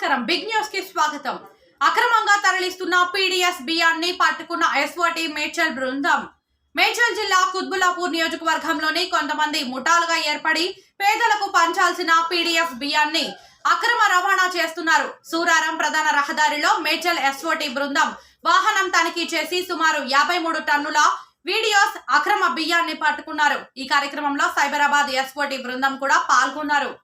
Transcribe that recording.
నమస్కారం. బిగ్ న్యూస్కి స్వాగతం. అక్రమంగా తరలిస్తున్న పీడిఎస్ బియ్యాన్ని పట్టుకున్న ఎస్ఓటి మేడ్చల్ బృందం. మేడ్చల్ జిల్లా కుత్బులాపూర్ నియోజకవర్గంలోని కొంతమంది ముఠాలుగా ఏర్పడి పేదలకు పంచాల్సిన పీడిఎఫ్ బియ్యాన్ని అక్రమ రవాణా చేస్తున్నారు. సూరారం ప్రధాన రహదారిలో మేడ్చల్ ఎస్ఓటి బృందం వాహనం తనిఖీ చేసి సుమారు యాభై మూడు టన్నుల వీడియోస్ అక్రమ బియ్యాన్ని పట్టుకున్నారు. ఈ కార్యక్రమంలో సైబరాబాద్ ఎస్ఓటి బృందం కూడా పాల్గొన్నారు.